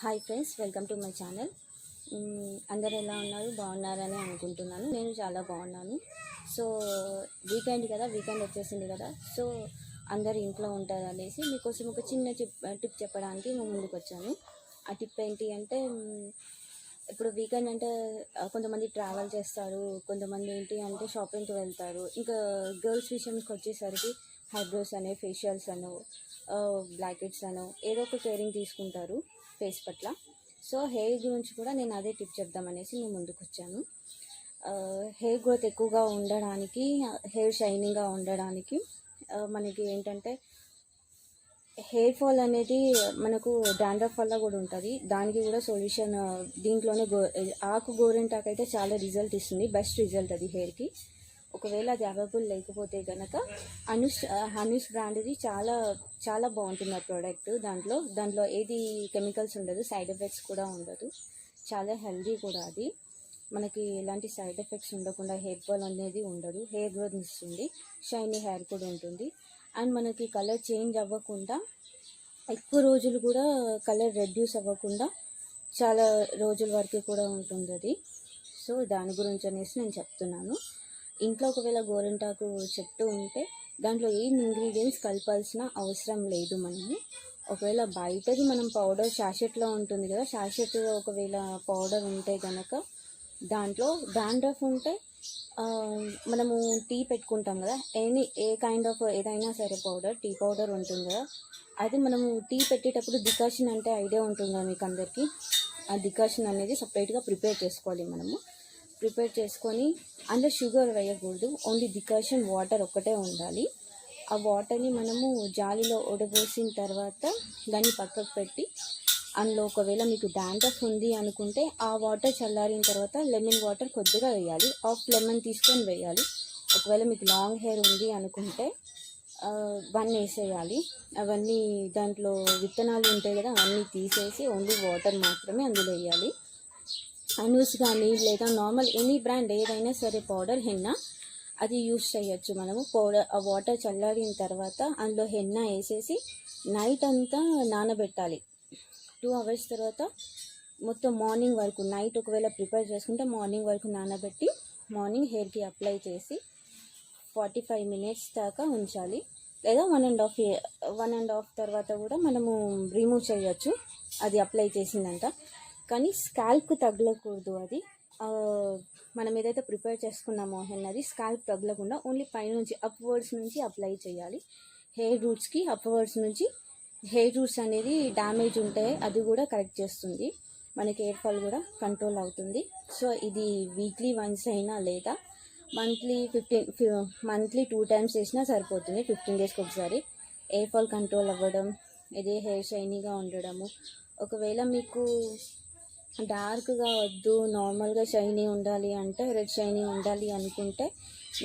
Hi friends welcome to my channel. అందరు ఎలా ఉన్నారు? బాగున్నారని అనుకుంటున్నాను. నేను చాలా బాగున్నాను. సో వీకెండ్ కదా వీకెండ్ వచ్చేసింది కదా. సో అందరు ఇంట్లో ఉంటారు అనేసి మీకోసం ఒక చిన్న టిప్ టిప్ చెప్పడానికి నేను ముందుకు వచ్చాను. ఆ టిప్ ఏంటి అంటే ఇప్పుడు వీకెండ్ అంటే కొంతమంది ట్రావెల్ చేస్తారు కొంతమంది ఏంటి అంటే షాపింగ్కి వెళ్తారు. ఇంకా గర్ల్స్ విషయంకి వచ్చేసరికి హైబ్రోస్ అనే ఫేషియల్స్ అనో బ్లాకెట్స్ హెడ్స్ అనో ఏదో ఒక కేరింగ్ తీసుకుంటారు. ఫేస్ పట్ల. సో హెయిర్ గురించి కూడా నేను అదే టిప్ చెప్దామనేసి నేను ముందుకు వచ్చాను. హెయిర్ గ్రోత్ ఎక్కువగా ఉండడానికి హెయిర్ షైనింగ్గా ఉండడానికి మనకి ఏంటంటే హెయిర్ ఫాల్ అనేది మనకు డాండ్రఫ్ వల్ల కూడా ఉంటుంది. దానికి కూడా సొల్యూషన్ దీంట్లోనే గో ఆకు గోరింటాకు అయితే చాలా రిజల్ట్ ఇస్తుంది. బెస్ట్ రిజల్ట్ అది హెయిర్కి. ఒకవేళ అది అవైలబుల్ లేకపోతే కనుక అనుష్ హనుష్ బ్రాండ్ది చాలా చాలా బాగుంటుంది ఆ ప్రోడక్ట్ దాంట్లో దాంట్లో ఏది కెమికల్స్ ఉండదు సైడ్ ఎఫెక్ట్స్ కూడా ఉండదు. చాలా హెల్దీ కూడా అది. మనకి ఎలాంటి సైడ్ ఎఫెక్ట్స్ ఉండకుండా హెయిర్ ఫాల్ అనేది ఉండదు. హెయిర్ గ్రోత్ ఇస్తుంది. షైనీ హెయిర్ కూడా ఉంటుంది. అండ్ మనకి కలర్ చేంజ్ అవ్వకుండా ఎక్కువ రోజులు కూడా కలర్ రెడ్యూస్ అవ్వకుండా చాలా రోజుల వరకు కూడా ఉంటుంది అది. సో దాని గురించి అనేసి నేను చెప్తున్నాను. ఇంట్లో ఒకవేళ గోరింటాకు చెట్టు ఉంటే దాంట్లో ఏం ఇంగ్రీడియంట్స్ కలపాల్సిన అవసరం లేదు మనము. ఒకవేళ బయటది మనం పౌడర్ షాషెట్లో ఉంటుంది కదా షాషెట్ ఒకవేళ పౌడర్ ఉంటే కనుక దాంట్లో డాండ్రఫ్ ఉంటే మనము టీ పెట్టుకుంటాం కదా ఎనీ ఏ కైండ్ ఆఫ్ ఏదైనా సరే పౌడర్ టీ పౌడర్ ఉంటుంది కదా అది మనము టీ పెట్టేటప్పుడు డికాషన్ అంటే ఐడియా ఉంటుందా మీకు అందరికీ ఆ డికాషన్ అనేది సపరేట్గా ప్రిపేర్ చేసుకోవాలి మనము. ప్రిపేర్ చేసుకొని అందులో షుగర్ వేయకూడదు. ఓన్లీ డికాషన్ వాటర్ ఒక్కటే ఉండాలి. ఆ వాటర్ని మనము జాలిలో ఉడబోసిన తర్వాత దాన్ని పక్కకు పెట్టి అందులో ఒకవేళ మీకు డాండ్రఫ్ ఉంది అనుకుంటే ఆ వాటర్ చల్లారిన తర్వాత లెమన్ వాటర్ కొద్దిగా వేయాలి. హాఫ్ లెమన్ తీసుకొని వేయాలి. ఒకవేళ మీకు లాంగ్ హెయిర్ ఉంది అనుకుంటే వన్ వేసేయాలి. అవన్నీ దాంట్లో విత్తనాలు ఉంటాయి కదా అవన్నీ తీసేసి ఓన్లీ వాటర్ మాత్రమే అందులో వేయాలి. అనూస్ కానీ లేదా నార్మల్ ఎనీ బ్రాండ్ ఏదైనా సరే పౌడర్ హెన్న అది యూస్ చేయొచ్చు మనము. పౌడర్ ఆ వాటర్ చల్లారిన తర్వాత అందులో హెన్న వేసేసి నైట్ అంతా నానబెట్టాలి. టూ అవర్స్ తర్వాత మొత్తం మార్నింగ్ వరకు నైట్ ఒకవేళ ప్రిపేర్ చేసుకుంటే మార్నింగ్ వరకు నానబెట్టి మార్నింగ్ హెయిర్కి అప్లై చేసి ఫార్టీ ఫైవ్ మినిట్స్ దాకా ఉంచాలి. లేదా one and half one and half తర్వాత కూడా మనము రిమూవ్ చేయొచ్చు. అది అప్లై చేసిందంట. కానీ స్కాల్ప్కి తగలకూడదు అది. మనం ఏదైతే ప్రిపేర్ చేసుకున్నామో హెన్నది స్కాల్ప్ తగలకుండా ఓన్లీ పైనుంచి అప్వర్డ్స్ నుంచి అప్లై చేయాలి. హెయిర్ రూట్స్కి అప్వర్డ్స్ నుంచి హెయిర్ రూట్స్ అనేది డ్యామేజ్ ఉంటే అది కూడా కరెక్ట్ చేస్తుంది. మనకి హెయిర్ ఫాల్ కూడా కంట్రోల్ అవుతుంది. సో ఇది వీక్లీ వన్స్ అయినా లేదా monthly fifteen monthly two times చేసినా సరిపోతుంది. ఫిఫ్టీన్ డేస్కి ఒకసారి హెయిర్ ఫాల్ కంట్రోల్ అవ్వడం ఇదే హెయిర్ షైనీగా ఉండడము. ఒకవేళ మీకు డార్క్గా వద్దు నార్మల్గా షైనీ ఉండాలి అంటే రెడ్ షైనీ ఉండాలి అనుకుంటే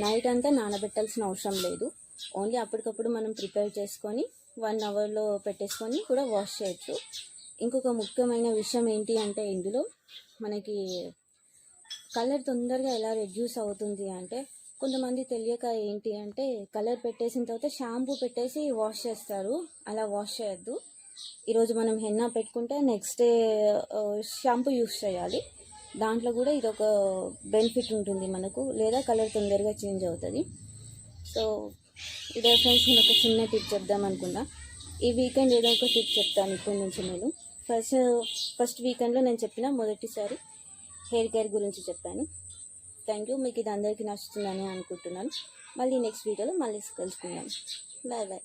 నైట్ అంతా నానబెట్టాల్సిన అవసరం లేదు. ఓన్లీ అప్పటికప్పుడు మనం ప్రిపేర్ చేసుకొని వన్ అవర్లో పెట్టేసుకొని కూడా వాష్ చేయొచ్చు. ఇంకొక ముఖ్యమైన విషయం ఏంటి అంటే ఇందులో మనకి కలర్ తొందరగా ఎలా రెడ్యూస్ అవుతుంది అంటే కొంతమంది తెలియక ఏంటి అంటే కలర్ పెట్టేసిన తర్వాత షాంపూ పెట్టేసి వాష్ చేస్తారు. అలా వాష్ చేయొద్దు. ఈరోజు మనం హెన్నా పెట్టుకుంటే నెక్స్ట్ డే షాంపూ యూస్ చేయాలి. దాంట్లో కూడా ఇది ఒక బెనిఫిట్ ఉంటుంది మనకు లేదా కలర్ తొందరగా చేంజ్ అవుతుంది. సో ఇదే ఫ్రెండ్స్ నేను ఒక చిన్న టిప్ చెప్దాం అనుకున్నా. ఈ వీకెండ్ ఏదో ఒక టిప్ చెప్తాను ఇప్పటి నుంచి నేను. ఫస్ట్ ఫస్ట్ వీకెండ్లో నేను చెప్పిన మొదటిసారి హెయిర్ కేర్ గురించి చెప్పాను. థ్యాంక్ యూ మీకు ఇది అందరికీ నచ్చుతుందని అనుకుంటున్నాను. మళ్ళీ నెక్స్ట్ వీడియోలో మళ్ళీ కలుసుకుందాం. Bye bye